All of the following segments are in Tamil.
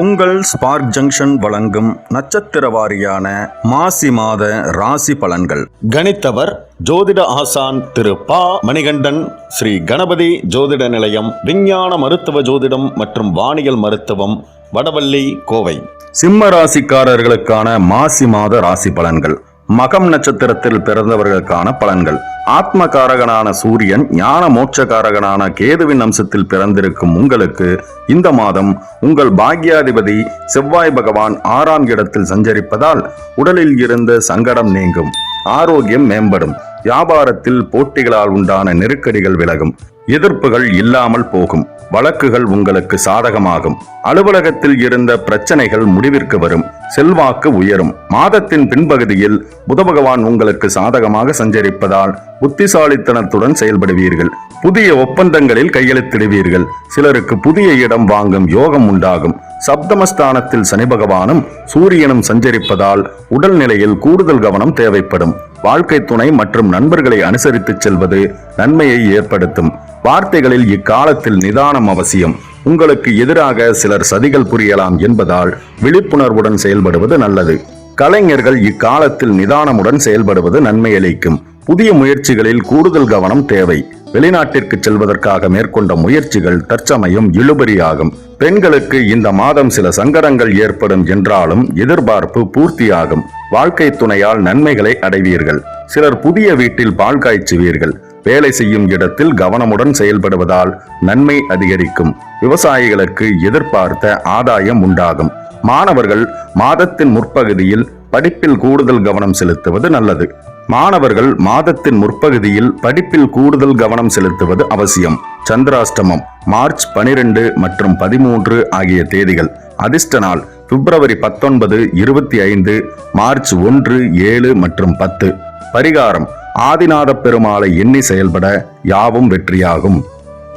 உங்கள் ஸ்பார்க் ஜங்ஷன் வழங்கும் நட்சத்திர வாரியான மாசி மாத ராசி பலன்கள். கணித்தவர் ஜோதிட ஆசான் திரு பா. மணிகண்டன் ஸ்ரீ கணபதி ஜோதிட நிலையம் விஞ்ஞான மருத்துவ ஜோதிடம் மற்றும் வானியல் மருத்துவம் வடவள்ளி கோவை. சிம்ம ராசிக்காரர்களுக்கான மாசி மாத ராசி பலன்கள். மகம் நட்சத்திரத்தில் பிறந்தவர்களுக்கான பலன்கள். ஆத்மகாரகனான சூரியன் ஞான மோட்சகாரகனான கேதுவின் அம்சத்தில் பிறந்திருக்கும் உங்களுக்கு இந்த மாதம் உங்கள் பாக்யாதிபதி செவ்வாய் பகவான் ஆறாம் இடத்தில் சஞ்சரிப்பதால் உடலில் இருந்த சங்கடம் நீங்கும். ஆரோக்கியம் மேம்படும். வியாபாரத்தில் போட்டிகளால் உண்டான நெருக்கடிகள் விலகும். எதிர்ப்புகள் இல்லாமல் போகும். வழக்குகள் உங்களுக்கு சாதகமாகும். அலுவலகத்தில் இருந்த பிரச்சனைகள் முடிவிற்கு வரும். செல்வாக்கு உயரும். மாதத்தின் பின்பகுதியில் புத பகவான் உங்களுக்கு சாதகமாக சஞ்சரிப்பதால் புத்திசாலித்தனத்துடன் செயல்படுவீர்கள். புதிய ஒப்பந்தங்களில் கையெழுத்திடுவீர்கள். சிலருக்கு புதிய இடம் வாங்கும் யோகம் உண்டாகும். சப்தமஸ்தானத்தில் சனி பகவானும் சூரியனும் சஞ்சரிப்பதால் உடல்நிலையில் கூடுதல் கவனம் தேவைப்படும். வாழ்க்கை துணை மற்றும் நண்பர்களை அனுசரித்து செல்வது நன்மையை ஏற்படுத்தும். வார்த்தைகளில் இக்காலத்தில் நிதானம் அவசியம். உங்களுக்கு எதிராக சிலர் சதிகள் புரியலாம் என்பதால் விழிப்புணர்வுடன் செயல்படுவது நல்லது. கலைஞர்கள் இக்காலத்தில் நிதானமுடன் செயல்படுவது நன்மை அளிக்கும். புதிய முயற்சிகளில் கூடுதல் கவனம் தேவை. வெளிநாட்டிற்கு செல்வதற்காக மேற்கொண்ட முயற்சிகள் தற்சமயம் இழுபறியாகும். பெண்களுக்கு இந்த மாதம் சில சங்கடங்கள் ஏற்படும் என்றாலும் எதிர்பார்ப்பு பூர்த்தியாகும். வாழ்க்கை துணையால் நன்மைகளை அடைவீர்கள். சிலர் புதிய வீட்டில் பால் காய்ச்சுவீர்கள். வேலை செய்யும் இடத்தில் கவனமுடன் செயல்படுவதால் நன்மை அதிகரிக்கும். விவசாயிகளுக்கு எதிர்பார்த்த ஆதாயம் உண்டாகும். மாணவர்கள் மாதத்தின் முற்பகுதியில் படிப்பில் கூடுதல் கவனம் செலுத்துவது நல்லது. மாணவர்கள் மாதத்தின் முற்பகுதியில் படிப்பில் கூடுதல் கவனம் செலுத்துவது அவசியம். சந்திராஷ்டமம் மார்ச் பனிரெண்டு மற்றும் பதிமூன்று ஆகிய தேதிகள். அதிர்ஷ்ட நாள் பிப்ரவரி பத்தொன்பது இருபத்தி ஐந்து மார்ச் ஒன்று ஏழு மற்றும் பத்து. பரிகாரம் ஆதிநாத பெருமாளை எண்ணி செயல்பட யாவும் வெற்றியாகும்.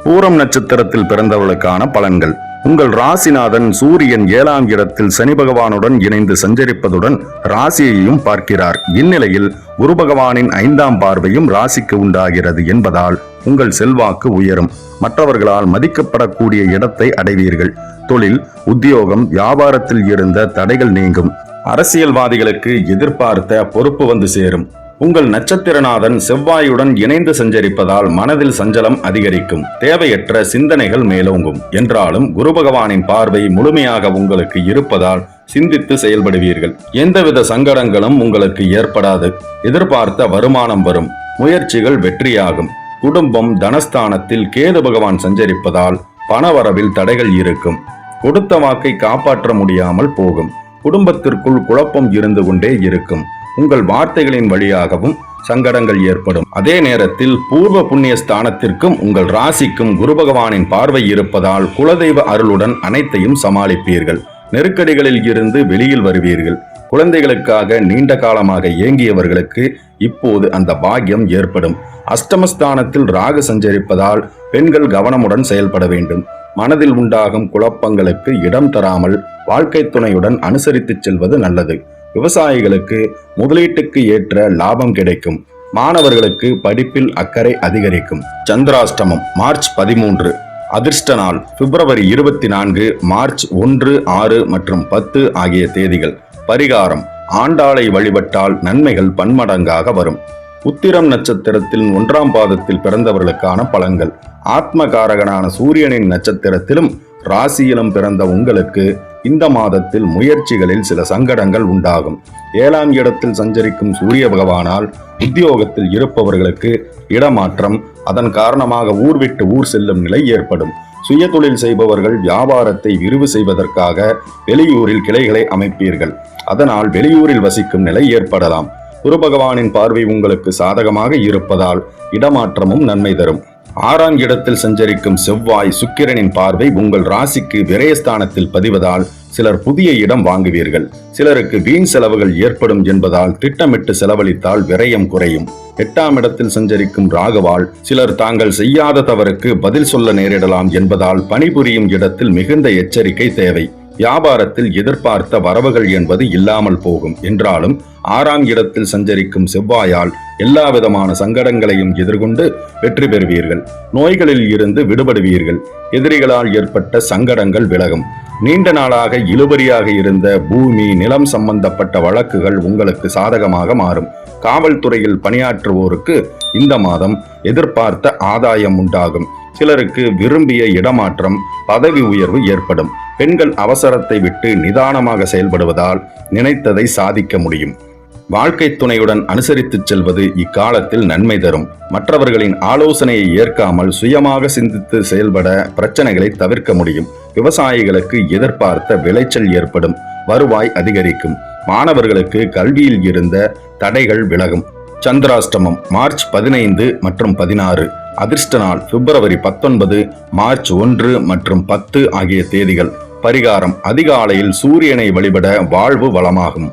பூரம் நட்சத்திரத்தில் பிறந்தவர்களுக்கான பலன்கள். உங்கள் ராசிநாதன் சூரியன் ஏழாம் இடத்தில் சனி பகவானுடன் இணைந்து சஞ்சரிப்பதுடன் ராசியையும் பார்க்கிறார். இந்நிலையில் குரு பகவானின் ஐந்தாம் பார்வையும் ராசிக்கு உண்டாகிறது என்பதால் உங்கள் செல்வாக்கு உயரும். மற்றவர்களால் மதிக்கப்படக்கூடிய இடத்தை அடைவீர்கள். தொழில் உத்தியோகம் வியாபாரத்தில் இருந்த தடைகள் நீங்கும். அரசியல்வாதிகளுக்கு எதிர்பார்த்த பொறுப்பு வந்து சேரும். உங்கள் நட்சத்திரநாதன் செவ்வாயுடன் இணைந்து சஞ்சரிப்பதால் மனதில் சஞ்சலம் அதிகரிக்கும். தேவையற்ற சிந்தனைகள் மேலோங்கும். என்றாலும் குரு பகவானின் பார்வை முழுமையாக உங்களுக்கு இருப்பதால் சிந்தித்து செயல்படுவீர்கள். எந்தவித சங்கடங்களும் உங்களுக்கு ஏற்படாது. எதிர்பார்த்த வருமானம் வரும். முயற்சிகள் வெற்றியாகும். குடும்பம் தனஸ்தானத்தில் கேது பகவான் சஞ்சரிப்பதால் பணவரவில் தடைகள் இருக்கும். கொடுத்த வாக்கை காப்பாற்ற முடியாமல் போகும். குடும்பத்திற்குள் குழப்பம் இருந்து கொண்டே இருக்கும். உங்கள் வார்த்தைகளின் வழியாகவும் சங்கடங்கள் ஏற்படும். அதே நேரத்தில் பூர்வ புண்ணிய ஸ்தானத்திற்கும் உங்கள் ராசிக்கும் குரு பகவானின் பார்வை இருப்பதால் குலதெய்வ அருளுடன் அனைத்தையும் சமாளிப்பீர்கள். நெருக்கடிகளில் இருந்து வெளியில் வருவீர்கள். குழந்தைகளுக்காக நீண்ட காலமாக ஏங்கியவர்களுக்கு இப்போது அந்த பாக்கியம் ஏற்படும். அஷ்டமஸ்தானத்தில் ராகு சஞ்சரிப்பதால் பெண்கள் கவனமுடன் செயல்பட வேண்டும். மனதில் உண்டாகும் குழப்பங்களுக்கு இடம் தராமல் வாழ்க்கை துணையுடன் அனுசரித்துச் செல்வது நல்லது. விவசாயிகளுக்கு முதலீட்டுக்கு ஏற்ற லாபம் கிடைக்கும். மாணவர்களுக்கு படிப்பில் அக்கறை அதிகரிக்கும். சந்திராஷ்டமம் மார்ச் பதிமூன்று. அதிர்ஷ்ட நாள் பிப்ரவரி இருபத்தி நான்கு மார்ச் ஒன்று ஆறு மற்றும் பத்து ஆகிய தேதிகள். பரிகாரம் ஆண்டாளை வழிபட்டால் நன்மைகள் பன்மடங்காக வரும். உத்திரம் நட்சத்திரத்தின் ஒன்றாம் பாதத்தில் பிறந்தவர்களுக்கான பலன்கள். ஆத்மகாரகனான சூரியனின் நட்சத்திரத்திலும் ராசியிலும் பிறந்த உங்களுக்கு இந்த மாதத்தில் முயற்சிகளில் சில சங்கடங்கள் உண்டாகும். ஏழாம் இடத்தில் சஞ்சரிக்கும் சூரிய பகவானால் உத்தியோகத்தில் இருப்பவர்களுக்கு இடமாற்றம் அதன் காரணமாக ஊர் விட்டு ஊர் செல்லும் நிலை ஏற்படும். சுய தொழில் செய்பவர்கள் வியாபாரத்தை விரிவு செய்வதற்காக வெளியூரில் கிளைகளை அமைப்பீர்கள். அதனால் வெளியூரில் வசிக்கும் நிலை ஏற்படலாம். குரு பகவானின் பார்வை உங்களுக்கு சாதகமாக இருப்பதால் இடமாற்றமும் நன்மை தரும். ஆறாம் இடத்தில் சஞ்சரிக்கும் செவ்வாய் சுக்கிரனின் பார்வை உங்கள் ராசிக்கு விரயஸ்தானத்தில் பதிவதால் சிலர் புதிய இடம் வாங்குவீர்கள். சிலருக்கு வீண் செலவுகள் ஏற்படும் என்பதால் திட்டமிட்டு செலவழித்தால் விரயம் குறையும். எட்டாம் இடத்தில் சஞ்சரிக்கும் ராகவால் சிலர் தாங்கள் செய்யாத தவறுக்கு பதில் சொல்ல நேரிடலாம் என்பதால் பணிபுரியும் இடத்தில் மிகுந்த எச்சரிக்கை தேவை. வியாபாரத்தில் எதிர்பார்த்த வரவுகள் என்பது இல்லாமல் போகும். என்றாலும் ஆறாம் இடத்தில் சஞ்சரிக்கும் செவ்வாயால் எல்லா விதமான சங்கடங்களையும் எதிர்கொண்டு வெற்றி பெறுவீர்கள். நோய்களில் இருந்து விடுபடுவீர்கள். எதிரிகளால் ஏற்பட்ட சங்கடங்கள் விலகும். நீண்ட நாளாக இழுபறியாக இருந்த பூமி நிலம் சம்பந்தப்பட்ட வழக்குகள் உங்களுக்கு சாதகமாக மாறும். காவல்துறையில் பணியாற்றுவோருக்கு இந்த மாதம் எதிர்பார்த்த ஆதாயம் உண்டாகும். சிலருக்கு விரும்பிய இடமாற்றம் பதவி உயர்வு ஏற்படும். பெண்கள் அவசரத்தை விட்டு நிதானமாக செயல்படுவதால் நினைத்ததை சாதிக்க முடியும். வாழ்க்கை துணையுடன் அனுசரித்துச் செல்வது இக்காலத்தில் நன்மை தரும். மற்றவர்களின் ஆலோசனையை ஏற்காமல் சுயமாக சிந்தித்து செயல்பட பிரச்சனைகளை தவிர்க்க முடியும். விவசாயிகளுக்கு எதிர்பார்த்த விளைச்சல் ஏற்படும். வருவாய் அதிகரிக்கும். மாணவர்களுக்கு கல்வியில் இருந்த தடைகள் விலகும். சந்திராஷ்டமம் மார்ச் பதினைந்து மற்றும் பதினாறு. அதிர்ஷ்ட நாள் பிப்ரவரி பத்தொன்பது மார்ச் ஒன்று மற்றும் பத்து ஆகிய தேதிகள். பரிகாரம் அதிகாலையில் சூரியனை வழிபட வாழ்வு வளமாகும்.